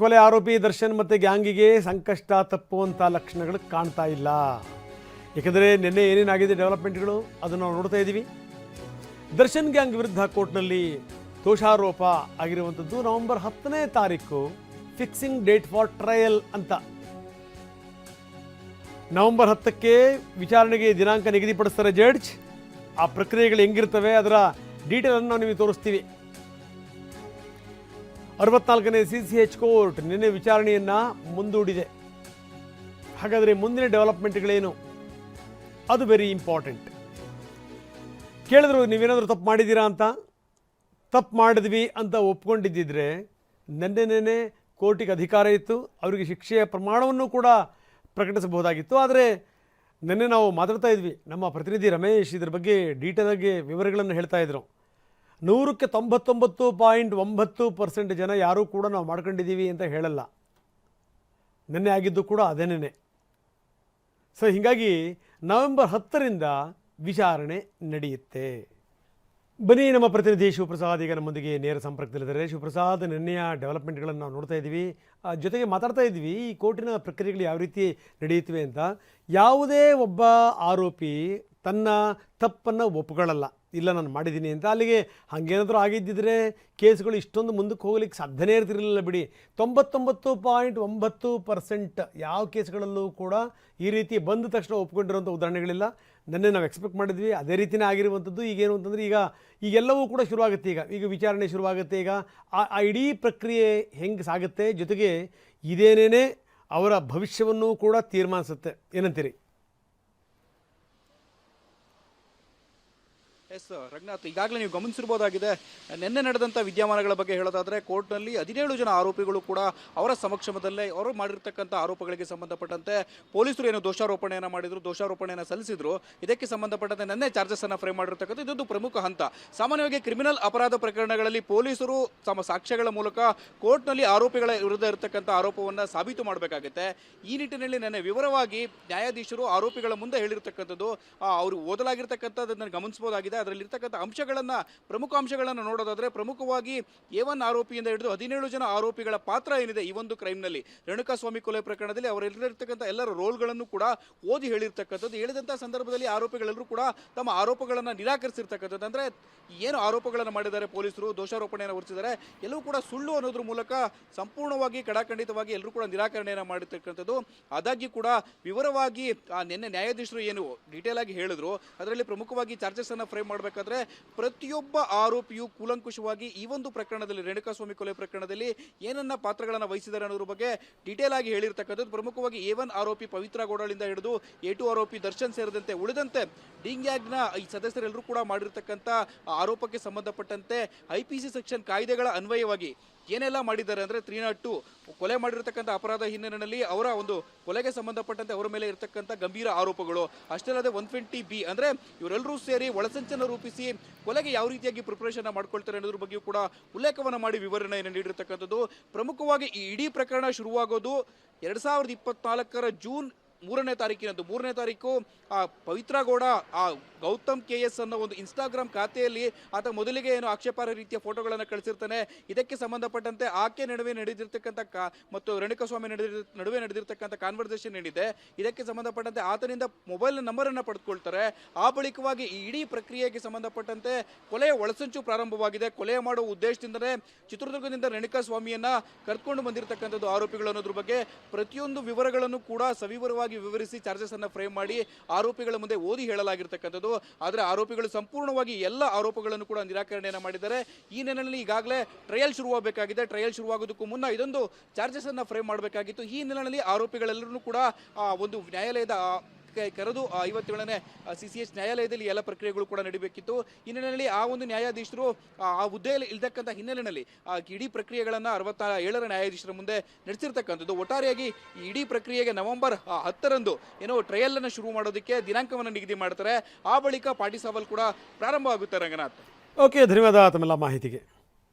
ಕೊಲೆ ಆರೋಪಿ ದರ್ಶನ್ ಮತ್ತು ಗ್ಯಾಂಗಿಗೆ ಸಂಕಷ್ಟ ತಪ್ಪುವಂಥ ಲಕ್ಷಣಗಳು ಕಾಣ್ತಾ ಇಲ್ಲ. ಏಕೆಂದರೆ ನಿನ್ನೆ ಏನೇನಾಗಿದೆ ಡೆವಲಪ್ಮೆಂಟ್ಗಳು ಅದನ್ನು ನಾವು ನೋಡ್ತಾ ಇದ್ದೀವಿ. ದರ್ಶನ್ ಗ್ಯಾಂಗ್ ವಿರುದ್ಧ ಕೋರ್ಟ್ನಲ್ಲಿ ದೋಷಾರೋಪ ಆಗಿರುವಂಥದ್ದು ನವೆಂಬರ್ ಹತ್ತನೇ ತಾರೀಕು, ಫಿಕ್ಸಿಂಗ್ ಡೇಟ್ ಫಾರ್ ಟ್ರಯಲ್ ಅಂತ. ನವೆಂಬರ್ ಹತ್ತಕ್ಕೆ ವಿಚಾರಣೆಗೆ ದಿನಾಂಕ ನಿಗದಿಪಡಿಸ್ತಾರೆ ಜಡ್ಜ್. ಆ ಪ್ರಕ್ರಿಯೆಗಳು ಹೆಂಗಿರ್ತವೆ ಅದರ ಡೀಟೇಲನ್ನು ನಾವು ನಿಮಗೆ ತೋರಿಸ್ತೀವಿ. ಅರವತ್ನಾಲ್ಕನೇ ಸಿ ಸಿ ಎಚ್ ಕೋರ್ಟ್ ನಿನ್ನೆ ವಿಚಾರಣೆಯನ್ನು ಮುಂದೂಡಿದೆ. ಹಾಗಾದರೆ ಮುಂದಿನ ಡೆವಲಪ್ಮೆಂಟ್ಗಳೇನು? ಅದು ವೆರಿ ಇಂಪಾರ್ಟೆಂಟ್ ಕೇಳಿದ್ರು, ನೀವೇನಾದರೂ ತಪ್ಪು ಮಾಡಿದ್ದೀರಾ ಅಂತ? ತಪ್ಪು ಮಾಡಿದ್ವಿ ಅಂತ ಒಪ್ಕೊಂಡಿದ್ದಿದ್ರೆ ನೆನ್ನೆ ನೆನ್ನೆ ಕೋರ್ಟಿಗೆ ಅಧಿಕಾರ ಇತ್ತು, ಅವರಿಗೆ ಶಿಕ್ಷೆಯ ಪ್ರಮಾಣವನ್ನು ಕೂಡ ಪ್ರಕಟಿಸಬಹುದಾಗಿತ್ತು. ಆದರೆ ನೆನ್ನೆ ನಾವು ಮಾತಾಡ್ತಾ ಇದ್ವಿ. ನಮ್ಮ ಪ್ರತಿನಿಧಿ ರಮೇಶ್ ಇದ್ರ ಬಗ್ಗೆ ಡೀಟೇಲಾಗಿ ವಿವರಗಳನ್ನು ಹೇಳ್ತಾ ಇದ್ರು. ನೂರಕ್ಕೆ ತೊಂಬತ್ತೊಂಬತ್ತು ಪಾಯಿಂಟ್ ಒಂಬತ್ತು ಪರ್ಸೆಂಟ್ ಜನ ಯಾರೂ ಕೂಡ ನಾವು ಮಾಡ್ಕೊಂಡಿದ್ದೀವಿ ಅಂತ ಹೇಳಲ್ಲ. ನಿನ್ನೆ ಆಗಿದ್ದು ಕೂಡ ಅದೇನೇ ಸೊ ಹೀಗಾಗಿ ನವೆಂಬರ್ ಹತ್ತರಿಂದ ವಿಚಾರಣೆ ನಡೆಯುತ್ತೆ. ಬನ್ನಿ, ನಮ್ಮ ಪ್ರತಿನಿಧಿ ಶಿವಪ್ರಸಾದ್ ಈಗ ನಮ್ಮೊಂದಿಗೆ ನೇರ ಸಂಪರ್ಕದಲ್ಲಿದ್ದಾರೆ. ಶಿವಪ್ರಸಾದ್, ನಿನ್ನೆಯ ಡೆವಲಪ್ಮೆಂಟ್ಗಳನ್ನು ನಾವು ನೋಡ್ತಾ ಇದ್ದೀವಿ. ಜೊತೆಗೆ ಮಾತಾಡ್ತಾ ಇದ್ವಿ ಈ ಕೋರ್ಟಿನ ಪ್ರಕ್ರಿಯೆಗಳು ಯಾವ ರೀತಿ ನಡೆಯುತ್ತವೆ ಅಂತ. ಯಾವುದೇ ಒಬ್ಬ ಆರೋಪಿ ತನ್ನ ತಪ್ಪನ್ನು ಒಪ್ಕೊಳ್ಳಲ್ಲ. ಇಲ್ಲ, ನಾನು ಮಾಡಿದ್ದೀನಿ ಅಂತ. ಅಲ್ಲಿಗೆ ಹಾಗೇನಾದರೂ ಆಗಿದ್ದಿದ್ರೆ ಕೇಸ್ಗಳು ಇಷ್ಟೊಂದು ಮುಂದಕ್ಕೆ ಹೋಗ್ಲಿಕ್ಕೆ ಸಾಧ್ಯನೇ ಇರ್ತಿರಲಿಲ್ಲ ಬಿಡಿ. ತೊಂಬತ್ತೊಂಬತ್ತು ಪಾಯಿಂಟ್ ಒಂಬತ್ತು ಪರ್ಸೆಂಟ್ ಯಾವ ಕೇಸ್ಗಳಲ್ಲೂ ಕೂಡ ಈ ರೀತಿ ಬಂದ ತಕ್ಷಣ ಒಪ್ಕೊಂಡಿರುವಂಥ ಉದಾಹರಣೆಗಳಿಲ್ಲ. ನೆನ್ನೆ ನಾವು ಎಕ್ಸ್ಪೆಕ್ಟ್ ಮಾಡಿದ್ವಿ, ಅದೇ ರೀತಿಯೇ ಆಗಿರುವಂಥದ್ದು. ಈಗೇನು ಅಂತಂದರೆ, ಈಗ, ಈಗೆಲ್ಲವೂ ಕೂಡ ಶುರುವಾಗುತ್ತೆ ಈಗ. ಈಗ ವಿಚಾರಣೆ ಶುರುವಾಗುತ್ತೆ. ಈಗ ಆ ಇಡೀ ಪ್ರಕ್ರಿಯೆ ಹೆಂಗೆ ಸಾಗುತ್ತೆ ಜೊತೆಗೆ ಇದೇನೇ ಅವರ ಭವಿಷ್ಯವನ್ನೂ ಕೂಡ ತೀರ್ಮಾನಿಸುತ್ತೆ. ಏನಂತೀರಿ? ಎಸ್ ರಂಗನಾಥ್ ಈಗಾಗಲೇ ನೀವು ಗಮನಿಸಿರ್ಬೋದಾಗಿದೆ, ನಿನ್ನೆ ನಡೆದಂಥ ವಿದ್ಯಮಾನಗಳ ಬಗ್ಗೆ ಹೇಳೋದಾದರೆ ಕೋರ್ಟ್ನಲ್ಲಿ ಹದಿನೇಳು ಜನ ಆರೋಪಿಗಳು ಕೂಡ ಅವರ ಸಮಕ್ಷಮದಲ್ಲೇ ಅವರು ಮಾಡಿರ್ತಕ್ಕಂಥ ಆರೋಪಗಳಿಗೆ ಸಂಬಂಧಪಟ್ಟಂತೆ ಪೊಲೀಸರು ಏನು ದೋಷಾರೋಪಣೆಯನ್ನು ಮಾಡಿದ್ರು, ದೋಷಾರೋಪಣೆಯನ್ನು ಸಲ್ಲಿಸಿದ್ರು. ಇದಕ್ಕೆ ಸಂಬಂಧಪಟ್ಟಂತೆ ನಿನ್ನೆ ಚಾರ್ಜಸ್ ಅನ್ನು ಫ್ರೇಮ್ ಮಾಡಿರ್ತಕ್ಕಂಥ ಇದೊಂದು ಪ್ರಮುಖ ಹಂತ. ಸಾಮಾನ್ಯವಾಗಿ ಕ್ರಿಮಿನಲ್ ಅಪರಾಧ ಪ್ರಕರಣಗಳಲ್ಲಿ ಪೊಲೀಸರು ತಮ್ಮ ಸಾಕ್ಷ್ಯಗಳ ಮೂಲಕ ಕೋರ್ಟ್ನಲ್ಲಿ ಆರೋಪಿಗಳ ವಿರುದ್ಧ ಇರತಕ್ಕಂಥ ಆರೋಪವನ್ನು ಸಾಬೀತು ಮಾಡಬೇಕಾಗುತ್ತೆ. ಈ ನಿಟ್ಟಿನಲ್ಲಿ ನಿನ್ನೆ ವಿವರವಾಗಿ ನ್ಯಾಯಾಧೀಶರು ಆರೋಪಿಗಳ ಮುಂದೆ ಹೇಳಿರ್ತಕ್ಕಂಥದ್ದು ಅವರು ಓದಲಾಗಿರ್ತಕ್ಕಂಥದ್ದನ್ನು ಗಮನಿಸಬಹುದಾಗಿದೆ. ಅದರಲ್ಲಿರ್ತಕ್ಕಂಥ ಅಂಶಗಳನ್ನು, ಪ್ರಮುಖ ಅಂಶಗಳನ್ನು ನೋಡೋದಾದ್ರೆ ಪ್ರಮುಖವಾಗಿ ಎ ಒನ್ ಆರೋಪಿಯಿಂದ ಹಿಡಿದು ಹದಿನೇಳು ಜನ ಆರೋಪಿಗಳ ಪಾತ್ರ ಏನಿದೆ ಈ ಒಂದು ಕ್ರೈಮ್ನಲ್ಲಿ ರೇಣುಕಾಸ್ವಾಮಿ ಕೊಲೆ ಪ್ರಕರಣದಲ್ಲಿ ಅವರೆಲ್ಲರಿರ್ತಕ್ಕಂಥ ಎಲ್ಲರ ರೋಲ್ಗಳನ್ನು ಕೂಡ ಓದಿ ಹೇಳಿರ್ತಕ್ಕಂಥದ್ದು. ಹೇಳಿದಂಥ ಸಂದರ್ಭದಲ್ಲಿ ಆರೋಪಿಗಳೆಲ್ಲರೂ ಕೂಡ ತಮ್ಮ ಆರೋಪಗಳನ್ನು ನಿರಾಕರಿಸಿರ್ತಕ್ಕಂಥದ್ದು. ಅಂದರೆ ಏನು ಆರೋಪಗಳನ್ನು ಮಾಡಿದ್ದಾರೆ ಪೊಲೀಸರು, ದೋಷಾರೋಪಣೆಯನ್ನು ಹೊರಿಸಿದ್ದಾರೆ, ಎಲ್ಲವೂ ಕೂಡ ಸುಳ್ಳು ಅನ್ನೋದ್ರ ಮೂಲಕ ಸಂಪೂರ್ಣವಾಗಿ ಕಡಾಖಂಡಿತವಾಗಿ ಎಲ್ಲರೂ ಕೂಡ ನಿರಾಕರಣೆಯನ್ನು ಮಾಡಿರ್ತಕ್ಕಂಥದ್ದು. ಆದಾಗ್ಯೂ ಕೂಡ ವಿವರವಾಗಿ ನಿನ್ನೆ ನ್ಯಾಯಾಧೀಶರು ಏನು ಡೀಟೇಲ್ ಆಗಿ ಹೇಳಿದ್ರು. ಅದರಲ್ಲಿ ಪ್ರಮುಖವಾಗಿ ಚಾರ್ಜಸ್ ಅನ್ನ ಫ್ರೇಮ್ ಮಾಡಬೇಕಾದ್ರೆ ಪ್ರತಿಯೊಬ್ಬ ಆರೋಪಿಯು ಕೂಲಂಕುಷವಾಗಿ ಈ ಒಂದು ಪ್ರಕರಣದಲ್ಲಿ ರೇಣುಕಾಸ್ವಾಮಿ ಕೊಲೆ ಪ್ರಕರಣದಲ್ಲಿ ಏನನ್ನ ಪಾತ್ರಗಳನ್ನು ವಹಿಸಿದ್ದಾರೆ ಅನ್ನೋದ್ರ ಬಗ್ಗೆ ಡೀಟೇಲ್ ಆಗಿ ಹೇಳಿರ್ತಕ್ಕಂಥದ್ದು. ಪ್ರಮುಖವಾಗಿ ಎ ಒನ್ ಆರೋಪಿ ಪವಿತ್ರ ಗೌಡಳಿಂದ ಹಿಡಿದು ಎ ಟು ಆರೋಪಿ ದರ್ಶನ್ ಸೇರಿದಂತೆ ಉಳಿದಂತೆ ಡಿಂಗ್ಯಾಗ್ನ ಈ ಸದಸ್ಯರೆಲ್ಲರೂ ಕೂಡ ಮಾಡಿರ್ತಕ್ಕಂಥ ಆರೋಪಕ್ಕೆ ಸಂಬಂಧಪಟ್ಟಂತೆ ಐ ಪಿ ಸಿ ಸೆಕ್ಷನ್ ಕಾಯ್ದೆಗಳ ಅನ್ವಯವಾಗಿ ಏನೆಲ್ಲ ಮಾಡಿದ್ದಾರೆ ಅಂದರೆ ತ್ರೀ ನಾಟ್ ಟು ಕೊಲೆ ಮಾಡಿರ್ತಕ್ಕಂಥ ಅಪರಾಧ ಹಿನ್ನೆಲೆಯಲ್ಲಿ ಅವರ ಒಂದು ಕೊಲೆಗೆ ಸಂಬಂಧಪಟ್ಟಂತೆ ಅವರ ಮೇಲೆ ಇರತಕ್ಕಂಥ ಗಂಭೀರ ಆರೋಪಗಳು. ಅಷ್ಟೇ ಅಲ್ಲದೆ ಒನ್ ಟ್ವೆಂಟಿ ಬಿ ಅಂದರೆ ಇವರೆಲ್ಲರೂ ಸೇರಿ ಒಳಸಂಚನ ರೂಪಿಸಿ ಕೊಲೆಗೆ ಯಾವ ರೀತಿಯಾಗಿ ಪ್ರಿಪರೇಷನ್ ಮಾಡ್ಕೊಳ್ತಾರೆ ಅನ್ನೋದ್ರ ಬಗ್ಗೆಯೂ ಕೂಡ ಉಲ್ಲೇಖವನ್ನು ಮಾಡಿ ವಿವರಣೆಯನ್ನು ನೀಡಿರ್ತಕ್ಕಂಥದ್ದು. ಪ್ರಮುಖವಾಗಿ ಈ ಇಡೀ ಪ್ರಕರಣ ಶುರುವಾಗೋದು ಎರಡು ಸಾವಿರದ ಇಪ್ಪತ್ನಾಲ್ಕರ ಜೂನ್ ಮೂರನೇ ತಾರೀಕಿನಂದು. ಮೂರನೇ ತಾರೀಕು, ಆ, ಪವಿತ್ರ ಗೌಡ, ಆ, ಗೌತಮ್ ಕೆ ಎಸ್ ಅನ್ನೋ ಒಂದು ಇನ್ಸ್ಟಾಗ್ರಾಮ್ ಖಾತೆಯಲ್ಲಿ ಆತ ಮೊದಲಿಗೆ ಏನು ಆಕ್ಷೇಪಾರ್ಹ ರೀತಿಯ ಫೋಟೋಗಳನ್ನು ಕಳಿಸಿರ್ತಾನೆ. ಇದಕ್ಕೆ ಸಂಬಂಧಪಟ್ಟಂತೆ ಆಕೆ ನಡುವೆ ನಡೆದಿರ್ತಕ್ಕಂಥ ಕಾ, ಮತ್ತು ರೇಣುಕಸ್ವಾಮಿ ನಡೆದಿರ್ ನಡುವೆ ನಡೆದಿರ್ತಕ್ಕಂಥ ಕಾನ್ವರ್ಸೇಷನ್ ಏನಿದೆ, ಇದಕ್ಕೆ ಸಂಬಂಧಪಟ್ಟಂತೆ ಆತನಿಂದ ಮೊಬೈಲ್ ನಂಬರನ್ನು ಪಡೆದುಕೊಳ್ತಾರೆ ಆ ಬಳಿಕವಾಗಿ ಇಡೀ ಪ್ರಕ್ರಿಯೆಗೆ ಸಂಬಂಧಪಟ್ಟಂತೆ ಕೊಲೆಯ ಒಳಸಂಚು ಪ್ರಾರಂಭವಾಗಿದೆ. ಕೊಲೆ ಮಾಡುವ ಉದ್ದೇಶದಿಂದಲೇ ಚಿತ್ರದುರ್ಗದಿಂದ ರೇಣುಕಾಸ್ವಾಮಿಯನ್ನ ಕರ್ಕೊಂಡು ಬಂದಿರತಕ್ಕಂಥದ್ದು ಆರೋಪಿಗಳು ಅನ್ನೋದ್ರ ಬಗ್ಗೆ ಪ್ರತಿಯೊಂದು ವಿವರಗಳನ್ನು ಕೂಡ ಸವಿವರವಾಗಿ ವಿವರಿಸಿ ಚಾರ್ಜಸ್ ಅನ್ನ ಫ್ರೇಮ್ ಮಾಡಿ ಆರೋಪಿಗಳ ಮುಂದೆ ಓದಿ ಹೇಳಲಾಗಿರ್ತಕ್ಕಂಥದ್ದು. ಆದರೆ ಆರೋಪಿಗಳು ಸಂಪೂರ್ಣವಾಗಿ ಎಲ್ಲ ಆರೋಪಗಳನ್ನು ಕೂಡ ನಿರಾಕರಣೆಯನ್ನು ಮಾಡಿದ್ದಾರೆ. ಈ ನೆಲೆಯಲ್ಲಿ ಈಗಾಗಲೇ ಟ್ರಯಲ್ ಶುರುವಾಗಬೇಕಾಗಿದೆ ಟ್ರಯಲ್ ಶುರುವಾಗೋದಕ್ಕೂ ಮುನ್ನ ಇದೊಂದು ಚಾರ್ಜಸ್ ಅನ್ನ ಫ್ರೇಮ್ ಮಾಡಬೇಕಾಗಿತ್ತು. ಈ ನೆಲೆಯಲ್ಲಿ ಆರೋಪಿಗಳೆಲ್ಲರೂ ಕೂಡ ಒಂದು ನ್ಯಾಯಾಲಯದ ಕರೆದು ಐವತ್ತೇಳನೇ ಸಿ ಸಿ ಎಚ್ ನ್ಯಾಯಾಲಯದಲ್ಲಿ ಎಲ್ಲ ಪ್ರಕ್ರಿಯೆಗಳು ಕೂಡ ನಡೀಬೇಕಿತ್ತು. ಹಿನ್ನೆಲೆಯಲ್ಲಿ ಆ ಒಂದು ನ್ಯಾಯಾಧೀಶರು, ಆ ಹುದ್ದೆಯಲ್ಲಿ ಇಲ್ತಕ್ಕಂಥ ಹಿನ್ನೆಲೆಯಲ್ಲಿ, ಆ, ಇಡೀ ಪ್ರಕ್ರಿಯೆಗಳನ್ನು ಅರವತ್ತ ಏಳರ ನ್ಯಾಯಾಧೀಶರ ಮುಂದೆ ನಡೆಸಿರ್ತಕ್ಕಂಥದ್ದು. ಒಟ್ಟಾರೆಯಾಗಿ ಇಡೀ ಪ್ರಕ್ರಿಯೆಗೆ ನವೆಂಬರ್ ಹತ್ತರಂದು ಏನೋ ಟ್ರಯಲ್ ಅನ್ನು ಶುರು ಮಾಡೋದಕ್ಕೆ ದಿನಾಂಕವನ್ನು ನಿಗದಿ ಮಾಡ್ತಾರೆ. ಆ ಬಳಿಕ ಪಾಟಿ ಕೂಡ ಪ್ರಾರಂಭ ಆಗುತ್ತೆ ರಂಗನಾಥ್. ಓಕೆ, ಧನ್ಯವಾದ ತಮ್ಮೆಲ್ಲ ಮಾಹಿತಿಗೆ.